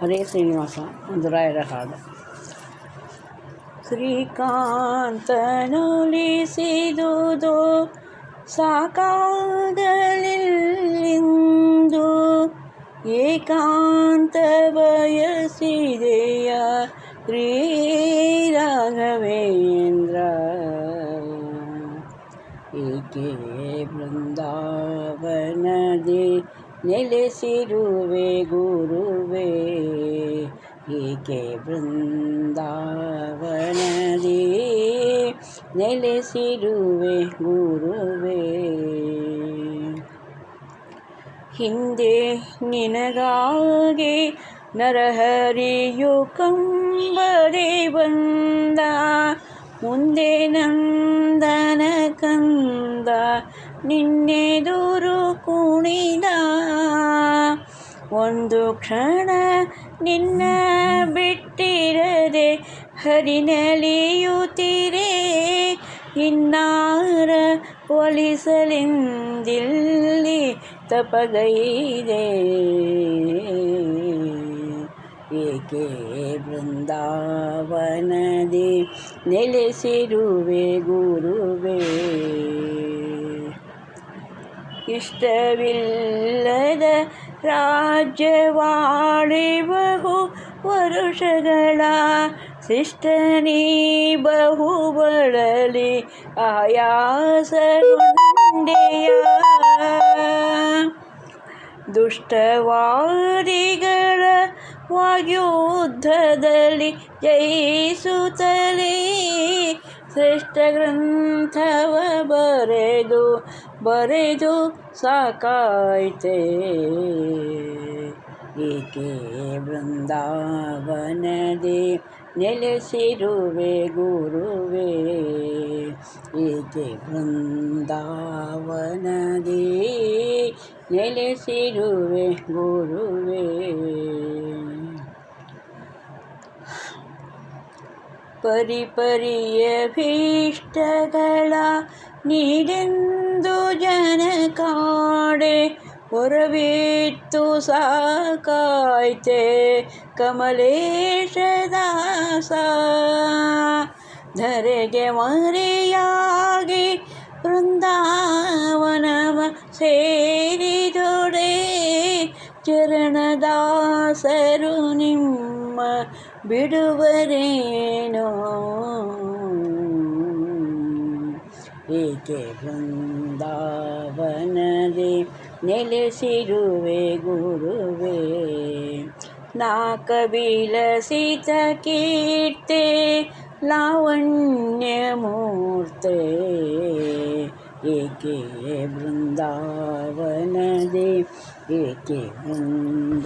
ಹರೇ ಶ್ರೀನಿವಾಸ ಒಂದು ರಾಯರ ಹಾಡು ಶ್ರೀಕಾಂತನೊಲಿಸಿದುದು ಸಾಕಾಗಲಿಂದು ಏಕಾಂತ ಬಯಸಿದೆಯ ರಾಘವೇಂದ್ರ ಏಕೆ ಬೃಂದಾವನದಿ ನೆಲೆಸಿರುವೆ ಗುರುವೇ, ಏಕೆ ಬೃಂದಾವನದಿ ನೆಲೆಸಿರುವೆ ಗುರುವೇ? ಹಿಂದೆ ನಿನಗಾಗೆ ನರಹರಿಯು ಕಂಬರೆ ಬಂದ, ಮುಂದೆ ನಂದನ ಕಂದ ನಿನ್ನೆದುರು ಕುಣಿದ ಒಂದು ಕ್ಷಣ ನಿನ್ನ ಬಿಟ್ಟಿರದೆ ಹರಿನಲಿಯುತ್ತಿರೆ ಇನ್ನಾರ ಒಲಿಸಲೆಂದಿಲ್ಲಿ ತಪಗೈದೆ ಏಕೆ ಬೃಂದಾವನದಿ ನೆಲೆಸಿರುವೆ ಗುರುವೇ ಇಷ್ಟವಿಲ್ಲದ ರಾಜ್ಯವಾಳಿಬಹು ವರುಷಗಳ ಶಿಷ್ಟನಿ ಬಹು ಬಳಲಿ ಆಯಾಸಗೊಂಡೆಯ. ದುಷ್ಟವಾದಿಗಳ ವಾಯುದ್ಧದಲ್ಲಿ ಜಯಿಸುತ್ತಲೇ ಶ್ರೇಷ್ಠ ಗ್ರಂಥವ ಬರೆದು ಬರೆದು ಸಾಕಾಯ್ತೆ. ಏಕೆ ಬೃಂದಾವನದಿ ನೆಲೆಸಿರುವೆ ಗುರುವೆ? ಏಕೆ ಬೃಂದಾವನದಿ ನೆಲೆಸಿರುವೆ ಗುರುವೆ? ಪರಿಪರಿಯ ಭೀಷ್ಟಗಳ ನೀಡೆಂದು ಜನ ಕಾಡೆ ಹೊರವಿತ್ತು ಸಾಕಾಯ್ತೆ ಕಮಲೇಶ ದಾಸ ಧರೆಗೆ ಮರೆಯಾಗಿ ಬೃಂದಾವನವ ಸೇರಿದೊಡೆ ಚರಣದಾಸರು ನಿಮ್ಮ ಬಿಡುವರೇನೋ ಏಕೆ ಬೃಂದಾವನದಿ ನೆಲೆಸಿರುವೆ ಗುರುವೇ ನಾಕ ಬಿಲಸಿತ ಕೀರ್ತೆ ಲಾವಣ್ಯ ಮೂರ್ತೆ ಏಕೆ ಬೃಂದಾವನದಿ ಏಕೆ ಬೃಂದಾವನದಿ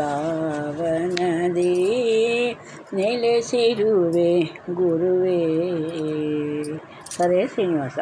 ನೆಲೆಸಿರುವೆ ಗುರುವೇ ಹರೇ ಶ್ರೀನಿವಾಸ